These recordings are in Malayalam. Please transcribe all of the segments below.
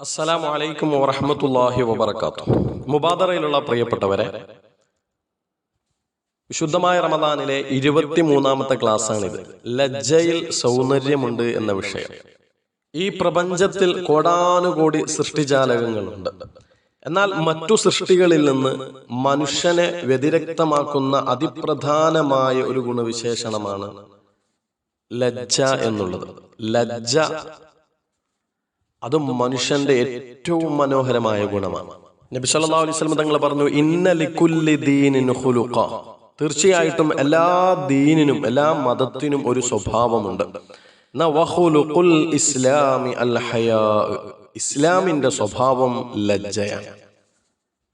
അസ്സലാമു വലൈക്കും വറഹമത്തല്ലാഹി വബർക്കാത്തു മുബാദറയിലുള്ള പ്രിയപ്പെട്ടവരെ വിശുദ്ധമായ റമദാനിലെ ഇരുപത്തി മൂന്നാമത്തെ ക്ലാസ്സാണിത്. ലജ്ജയിൽ സൗന്ദര്യമുണ്ട് എന്ന വിഷയം. ഈ പ്രപഞ്ചത്തിൽ കോടാനുകോടി സൃഷ്ടിജാലകങ്ങളുണ്ട്. എന്നാൽ മറ്റു സൃഷ്ടികളിൽ നിന്ന് മനുഷ്യനെ വ്യതിരക്തമാക്കുന്ന അതിപ്രധാനമായ ഒരു ഗുണവിശേഷണമാണ് ലജ്ജ എന്നുള്ളത്. ലജ്ജ അതും മനുഷ്യന്റെ ഏറ്റവും മനോഹരമായ ഗുണമാണ്. നബി സല്ലല്ലാഹു അലൈഹി വസല്ലം തങ്ങൾ പറഞ്ഞു ഇന്ന ലിക്കുല്ലി ദീനിൻ ഖുലുഖ. തീർച്ചയായിട്ടും എല്ലാ ദീനിനും എല്ലാ മതത്തിനും ഒരു സ്വഭാവമുണ്ട്. ഇസ്ലാമി അൽ ഹയാ. ഇസ്ലാമിന്റെ സ്വഭാവം ലജ്ജയാണ്.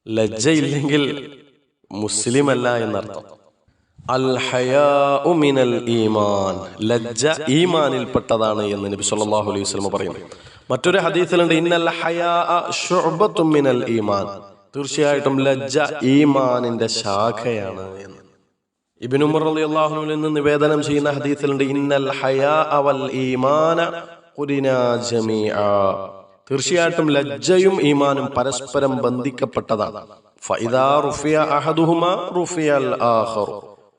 ലജ്ജയില്ലെങ്കിൽ മുസ്ലിം അല്ല എന്നർത്ഥം. അൽ ഹയാ ഈമാൻ. ലജ്ജ ഈമാനിൽപ്പെട്ടതാണ് എന്ന് നബി സല്ലല്ലാഹു അലൈഹി വസല്ലം പറയുന്നു. മറ്റൊരു ഹദീസിലുണ്ട് ഇന്നൽ ഹയാൽ ഈമാൻ. തീർച്ചയായിട്ടും ലജ്ജ ഈമാനിന്റെ ശാഖയാണ് എന്ന്. ഇബ്നു ഉമർ റളിയല്ലാഹുവിൽ നിന്ന് നിവേദനം ചെയ്യുന്ന ഹദീസിലുണ്ട് ഇന്നൽ ഹയാ വൽ ഈമാന തീർച്ചയായിട്ടും ലജ്ജയും ഈമാനും പരസ്പരം ബന്ധിക്കപ്പെട്ടതാണ്.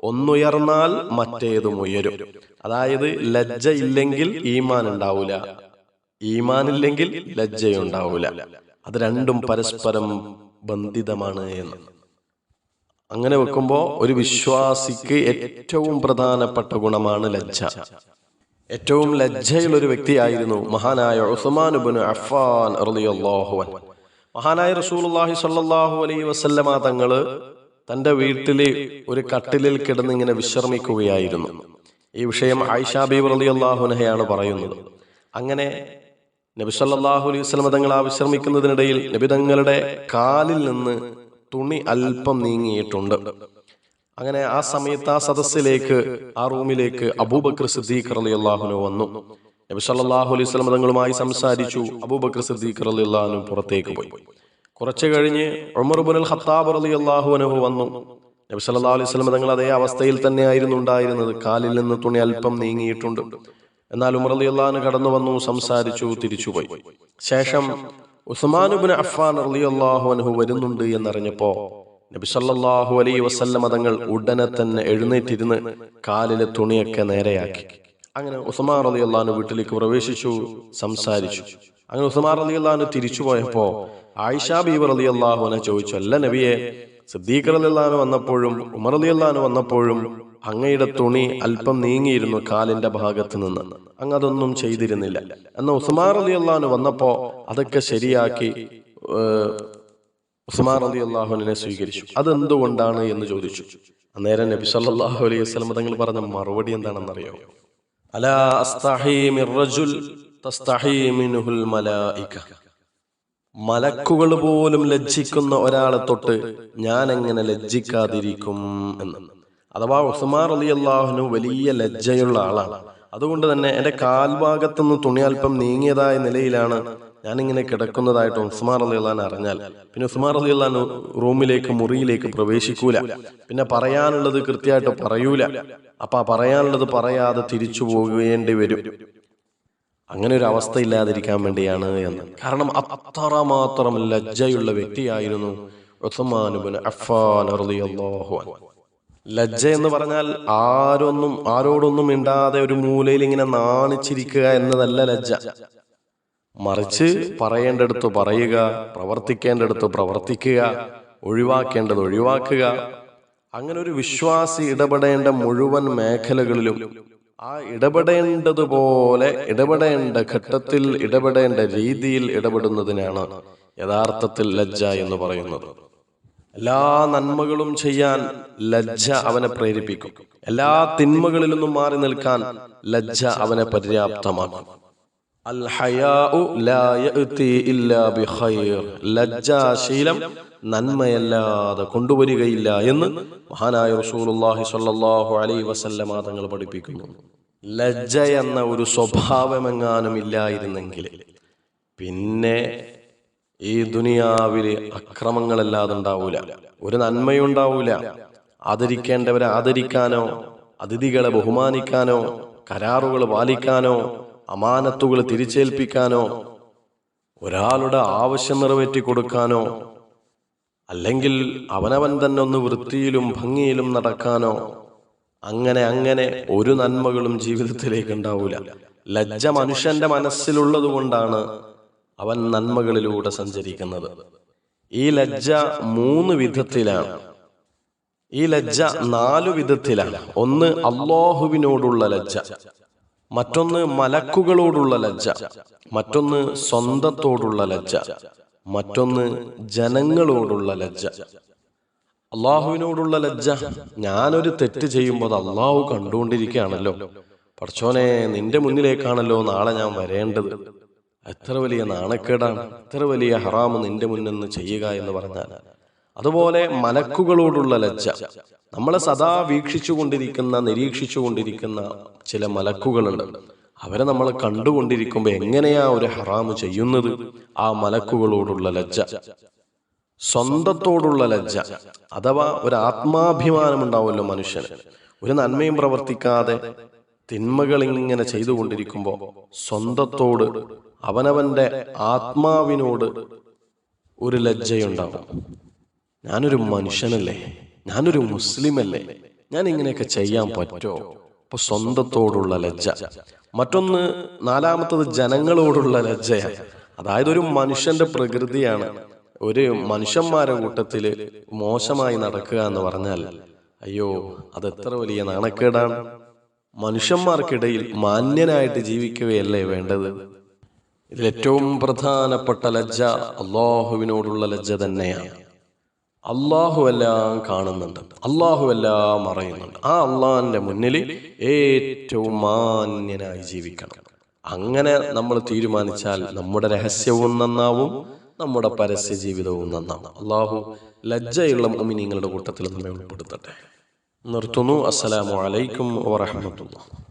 ഒന്നുയർന്നാൽ മറ്റേതും ഉയരും. അതായത് ലജ്ജ ഇല്ലെങ്കിൽ ഈമാൻ ഉണ്ടാവൂല. ഈമാനില്ലെങ്കിൽ ലജ്ജയുണ്ടാവില്ല അത് രണ്ടും പരസ്പരം ബന്ധിതമാണ് എന്ന്. അങ്ങനെ വെക്കുമ്പോൾ ഒരു വിശ്വാസിക്ക് ഏറ്റവും പ്രധാനപ്പെട്ട ഗുണമാണ് ലജ്ജ. ഏറ്റവും ലജ്ജയുള്ള ഒരു വ്യക്തിയായിരുന്നു മഹാനായ അൻഹു. മഹാനായ റസൂലുള്ളാഹി സ്വല്ലല്ലാഹു അലൈ വസല്ലമ തങ്ങൾ തന്റെ വീട്ടിലെ ഒരു കട്ടിലിൽ കിടന്ന് ഇങ്ങനെ വിശ്രമിക്കുകയായിരുന്നു. ഈ വിഷയം ആയിഷാബി അലി അള്ളാഹുനഹയാണ് പറയുന്നത്. അങ്ങനെ നബി സല്ലല്ലാഹു അലൈഹി വസല്ലമ തങ്ങൾ ആ വിശ്രമിക്കുന്നതിനിടയിൽ നബി തങ്ങളുടെ കാലിൽ നിന്ന് തുണി അല്പം നീങ്ങിയിട്ടുണ്ട്. അങ്ങനെ ആ സമയത്ത് ആ സദസ്സിലേക്ക് ആ റൂമിലേക്ക് അബൂബക്കർ സിദ്ദീഖ് അള്ളാഹുനു വന്നു. നബി സല്ലല്ലാഹു അലൈഹി വസല്ലം തങ്ങളുമായി സംസാരിച്ചു അബൂബക്കർ സിദ്ദീഖ് അള്ളാഹുനു പുറത്തേക്ക് പോയി. കുറച്ചു കഴിഞ്ഞ് ഉമർ ഇബ്നുൽ ഖത്താബ് റളിയല്ലാഹു അൻഹു വന്നു. നബി സല്ലല്ലാഹു അലൈഹി സ്വലം തങ്ങൾ അതേ അവസ്ഥയിൽ തന്നെയായിരുന്നു ഉണ്ടായിരുന്നത്. കാലിൽ നിന്ന് തുണി അല്പം നീങ്ങിയിട്ടുണ്ട്. എന്നാൽ ഉമർ അലി റളിയല്ലാഹു കടന്നു വന്നു സംസാരിച്ചു തിരിച്ചുപോയി. ശേഷം ഉസ്മാനുബിൻ അഫ്ഫാൻ അള്ളാഹു അൻഹു വരുന്നുണ്ട് എന്നറിഞ്ഞപ്പോ നബി സല്ലല്ലാഹു അലൈഹി വസല്ല തങ്ങൾ ഉടനെ തന്നെ എഴുന്നേറ്റിരുന്ന് കാലിലെ തുണിയൊക്കെ നേരെയാക്കി. അങ്ങനെ ഉസ്മാൻ റളിയല്ലാഹു വീട്ടിലേക്ക് പ്രവേശിച്ചു സംസാരിച്ചു. അങ്ങനെ ഉസ്മാൻ റളിയല്ലാഹു തിരിച്ചു പോയപ്പോ ആയിഷ അലി റളിയല്ലാഹുനെ ചോദിച്ചു അല്ല നബിയെ സിദ്ദീഖർ അലി റളിയല്ലാഹു വന്നപ്പോഴും ഉമർ അലി റളിയല്ലാഹു വന്നപ്പോഴും അങ്ങയുടെ തുണി അല്പം നീങ്ങിയിരുന്നു കാലിന്റെ ഭാഗത്ത് നിന്ന്. അങ്ങ് അതൊന്നും ചെയ്തിരുന്നില്ല. എന്നാൽ ഉസ്മാൻ റളിയല്ലാഹു വന്നപ്പോ അതൊക്കെ ശരിയാക്കി ഉസ്മാൻ അള്ളാഹുനെ അള്ളാഹുവിനെ സ്വീകരിച്ചു. അതെന്തുകൊണ്ടാണ് എന്ന് ചോദിച്ചു. അന്നേരം നബി സല്ലാഹു അലൈഹി വസ്ലം തങ്ങൾ പറഞ്ഞ മറുപടി എന്താണെന്നറിയോ? അലാ മലക്കുകൾ പോലും ലജ്ജിക്കുന്ന ഒരാളെ തൊട്ട് ഞാൻ എങ്ങനെ ലജ്ജിക്കാതിരിക്കും എന്ന്. അഥവാ ഉസ്മാൻ അലി അള്ളാഹുനു വലിയ ലജ്ജയുള്ള ആളാണ്. അതുകൊണ്ട് തന്നെ എന്റെ കാൽഭാഗത്തുനിന്ന് തുണി അല്പം നീങ്ങിയതായ നിലയിലാണ് ഞാനിങ്ങനെ കിടക്കുന്നതായിട്ട് ഉസ്മാർ അലി അള്ളഹാൻ അറിഞ്ഞാൽ. പിന്നെ ഉസ്മാർ അലി അള്ളഹാൻ റൂമിലേക്ക് മുറിയിലേക്ക് പ്രവേശിക്കൂല. പിന്നെ പറയാനുള്ളത് കൃത്യമായിട്ട് പറയൂല. അപ്പൊ പറയാനുള്ളത് പറയാതെ തിരിച്ചു പോകേണ്ടി വരും. അങ്ങനെ ഒരു അവസ്ഥ ഇല്ലാതിരിക്കാൻ വേണ്ടിയാണ് എന്ന്. കാരണം അത്രമാത്രം ലജ്ജയുള്ള വ്യക്തിയായിരുന്നു ഉസ്മാനുബിൻ അഫ്ഫാൻ അൻഹു. ലജ്ജ എന്ന് പറഞ്ഞാൽ ആരൊന്നും ആരോടൊന്നും മിണ്ടാതെ ഒരു മൂലയിൽ ഇങ്ങനെ നാണിച്ചിരിക്കുക എന്നതല്ല ലജ്ജ. മറിച്ച് പറയേണ്ടടുത്ത് പറയുക പ്രവർത്തിക്കേണ്ടടുത്ത് പ്രവർത്തിക്കുക ഒഴിവാക്കേണ്ടത് ഒഴിവാക്കുക. അങ്ങനെ ഒരു വിശ്വാസി ഇടപെടേണ്ട മുഴുവൻ മേഖലകളിലും ആ ഇടപെടേണ്ടതുപോലെ ഇടപെടേണ്ട ഘട്ടത്തിൽ ഇടപെടേണ്ട രീതിയിൽ ഇടപെടുന്നതിനാണ് യഥാർത്ഥത്തിൽ ലജ്ജ എന്ന് പറയുന്നത്. എല്ലാ നന്മകളും ചെയ്യാൻ ലജ്ജ അവനെ പ്രേരിപ്പിക്കും. എല്ലാ തിന്മകളിൽ നിന്നും മാറി നിൽക്കാൻ ലജ്ജ അവനെ പര്യാപ്തമാക്കും. ലജ്ജാശീലം നന്മയല്ലാതെ കൊണ്ടുവരികയില്ല എന്ന് മഹാനായ റസൂലുള്ളാഹി സ്വല്ലല്ലാഹു അലൈഹി വസല്ലമ തങ്ങൾ പഠിപ്പിക്കുന്നു. ലജ്ജ എന്ന ഒരു സ്വഭാവമെങ്ങാനും ഇല്ലായിരുന്നെങ്കിൽ പിന്നെ ഈ ദുനിയാവിലെ അക്രമങ്ങളല്ലാതെ ഉണ്ടാവൂല. ഒരു നന്മയും ഉണ്ടാവൂല. ആദരിക്കേണ്ടവരെ ആദരിക്കാനോ അതിഥികളെ ബഹുമാനിക്കാനോ കരാറുകൾ പാലിക്കാനോ അമാനത്തുകൾ തിരിച്ചേൽപ്പിക്കാനോ ഒരാളുടെ ആവശ്യം നിറവേറ്റി കൊടുക്കാനോ അല്ലെങ്കിൽ അവനവൻ തന്നെ ഒന്ന് വൃത്തിയിലും ഭംഗിയിലും നടക്കാനോ അങ്ങനെ അങ്ങനെ ഒരു നന്മകളും ജീവിതത്തിലേക്ക് ഉണ്ടാവൂല. ലജ്ജ മനുഷ്യന്റെ മനസ്സിലുള്ളത് കൊണ്ടാണ് അവൻ നന്മകളിലൂടെ സഞ്ചരിക്കുന്നത്. ഈ ലജ്ജ മൂന്ന് വിധത്തിലാണ്. ഈ ലജ്ജ നാലു വിധത്തിലാണ്. ഒന്ന് അള്ളാഹുവിനോടുള്ള ലജ്ജ മറ്റൊന്ന് മലക്കുകളോടുള്ള ലജ്ജ മറ്റൊന്ന് സ്വന്തത്തോടുള്ള ലജ്ജ മറ്റൊന്ന് ജനങ്ങളോടുള്ള ലജ്ജ. അള്ളാഹുവിനോടുള്ള ലജ്ജ ഞാനൊരു തെറ്റ് ചെയ്യുമ്പോൾ അത് അള്ളാഹു കണ്ടുകൊണ്ടിരിക്കുകയാണല്ലോ. പഠിച്ചോനെ നിന്റെ മുന്നിലേക്കാണല്ലോ നാളെ ഞാൻ വരേണ്ടത്. എത്ര വലിയ നാണക്കേടാണ് എത്ര വലിയ ഹറാമ് നിന്റെ മുന്നിൽ നിന്ന് ചെയ്യുക എന്ന് പറഞ്ഞാൽ. അതുപോലെ മലക്കുകളോടുള്ള ലജ്ജ. നമ്മളെ സദാ വീക്ഷിച്ചു കൊണ്ടിരിക്കുന്ന നിരീക്ഷിച്ചു കൊണ്ടിരിക്കുന്ന ചില മലക്കുകളുണ്ട്. അവരെ നമ്മൾ കണ്ടുകൊണ്ടിരിക്കുമ്പോൾ എങ്ങനെയാ ഒരു ഹറാമ് ചെയ്യുന്നത്? ആ മലക്കുകളോടുള്ള ലജ്ജ. സ്വന്തത്തോടുള്ള ലജ്ജ. അഥവാ ഒരു ആത്മാഭിമാനം ഉണ്ടാവുമല്ലോ മനുഷ്യന്. ഒരു നന്മയും പ്രവർത്തിക്കാതെ തിന്മകൾ ഇങ്ങനെ ചെയ്തുകൊണ്ടിരിക്കുമ്പോൾ സ്വന്തത്തോട് അവനവന്റെ ആത്മാവിനോട് ഒരു ലജ്ജയുണ്ടാവും. ഞാനൊരു മനുഷ്യനല്ലേ? ഞാനൊരു മുസ്ലിമല്ലേ? ഞാൻ ഇങ്ങനെയൊക്കെ ചെയ്യാൻ പറ്റുമോ അപ്പൊ സ്വന്തത്തോടുള്ള ലജ്ജ. മറ്റൊന്ന് നാലാമത്തത് ജനങ്ങളോടുള്ള ലജ്ജയാണ്. അതായത് ഒരു മനുഷ്യന്റെ പ്രകൃതിയാണ്. ഒരു മനുഷ്യന്മാരെ കൂട്ടത്തിൽ മോശമായി നടക്കുക എന്ന് പറഞ്ഞാൽ അയ്യോ അത് എത്ര വലിയ നാണക്കേടാണ്. മനുഷ്യന്മാർക്കിടയിൽ മാന്യനായിട്ട് ജീവിക്കുകയല്ലേ വേണ്ടത്? ഇതിലേറ്റവും പ്രധാനപ്പെട്ട ലജ്ജ അള്ളാഹുവിനോടുള്ള ലജ്ജ തന്നെയാണ്. അള്ളാഹു എല്ലാം കാണുന്നുണ്ട്. അള്ളാഹു എല്ലാം അറിയുന്നുണ്ട്. ആ അള്ളാഹിന്റെ മുന്നിൽ ഏറ്റവും മാന്യനായി ജീവിക്കണം. അങ്ങനെ നമ്മൾ തീരുമാനിച്ചാൽ നമ്മുടെ രഹസ്യവും നന്നാവും നമ്മുടെ പരസ്യ ജീവിതവും നന്നാവും. അള്ളാഹു ലജ്ജയുള്ള മുമിനിങ്ങളുടെ കൂട്ടത്തിൽ നമ്മെ ഉൾപ്പെടുത്തട്ടെ. നിർത്തുന്നു. അസ്സലാമു അലൈക്കും വറഹമത്തുള്ള